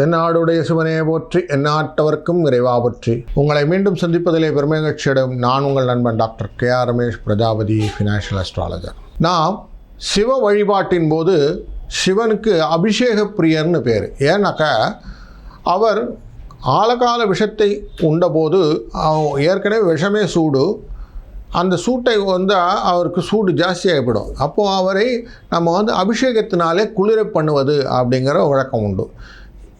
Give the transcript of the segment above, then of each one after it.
தென்னாடுடைய சிவனையை போற்றி எந்நாட்டவர்க்கும் இறைவா போற்றி. உங்களை மீண்டும் சந்திப்பதிலே பெருமகிழ்ச்சியிடும் நான் உங்கள் நண்பன் doctor K R Ramesh Prajapati financial astrologer நாம் சிவ வழிபாட்டின் போது சிவனுக்கு அபிஷேக பிரியர்னு பேர். ஏன்னாக்கா அவர் ஆழகால விஷத்தை உண்டபோது ஏற்கனவே விஷமே சூடு. அந்த சூட்டை வந்தால் அவருக்கு சூடு ஜாஸ்தியாகிவிடும் அப்போது அவரை நம்ம வந்து அபிஷேகத்தினாலே குளிர பண்ணுவது அப்படிங்கிற வழக்கம் உண்டு.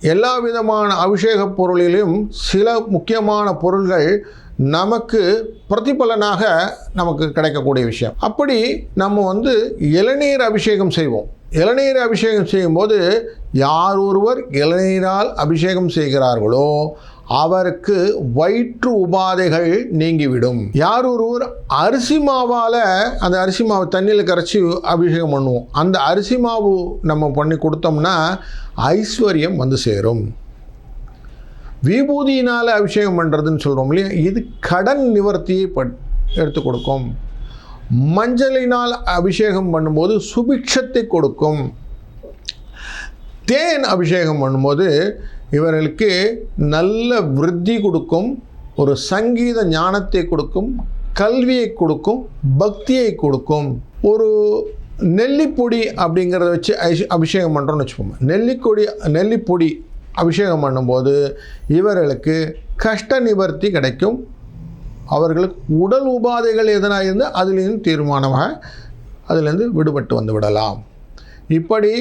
எல்லா விதமான அபிஷேக பொருளிலும் சில முக்கியமான பொருள்கள் நமக்கு பிரதிபலனாக நமக்கு கிடைக்கக்கூடிய விஷயம். அப்படி நம்ம வந்து இளநீர் அபிஷேகம் செய்வோம். இளநீர் அபிஷேகம் செய்யும்போது யார் ஒருவர் இளநீரால் அபிஷேகம் செய்கிறார்களோ அவருக்கு வயிற்று உபாதைகள் நீங்கிவிடும். யார் ஒருவர் அரிசி மாவால் அந்த அரிசி மாவு தண்ணியில் கரைச்சி அபிஷேகம் பண்ணுவோம். அந்த அரிசி மாவு நம்ம பண்ணி கொடுத்தோம்னா ஐஸ்வர்யம் வந்து சேரும். விபூதியினால் அபிஷேகம் பண்ணுறதுன்னு சொல்கிறோம் இல்லையா? இது கடன் நிவர்த்தியை பட் எடுத்து கொடுக்கும். மஞ்சளினால் அபிஷேகம் பண்ணும்போது சுபிக்ஷத்தை கொடுக்கும். தேன் அபிஷேகம் பண்ணும்போது இவர்களுக்கு நல்ல விருத்தி கொடுக்கும் ஒரு சங்கீத ஞானத்தை கொடுக்கும் கல்வியை கொடுக்கும் பக்தியை கொடுக்கும். ஒரு நெல்லிப்பொடி அப்படிங்கிறத வச்சு அபிஷேகம் பண்ணுறோன்னு வச்சுப்போம் நெல்லிக்கொடி நெல்லிப்பொடி அபிஷேகம் பண்ணும்போது இவர்களுக்கு கஷ்ட நிவர்த்தி கிடைக்கும். அவர்களுக்கு உடல் உபாதைகள் எதனாக இருந்தால் அதுலேருந்து தீர்மானமாக அதிலேருந்து விடுபட்டு வந்து விடலாம். இப்படி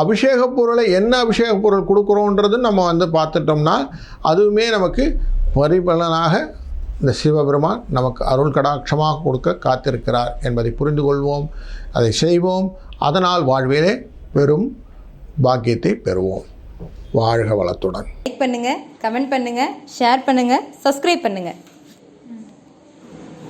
அபிஷேக பொருளை என்ன அபிஷேக பொருள் கொடுக்குறோன்றது நம்ம வந்து பார்த்துட்டோம்னா அதுவுமே நமக்கு பரிபலனாக இந்த சிவபெருமான் நமக்கு அருள் கடாட்சமாக கொடுக்க காத்திருக்கிறார் என்பதை புரிந்து கொள்வோம் அதை செய்வோம். அதனால் வாழ்விலே பெரும் பாக்கியத்தை பெறுவோம். வாழ்க வளத்துடன். லைக் பண்ணுங்கள் கமெண்ட் பண்ணுங்கள் ஷேர் பண்ணுங்கள் சப்ஸ்கிரைப் பண்ணுங்கள்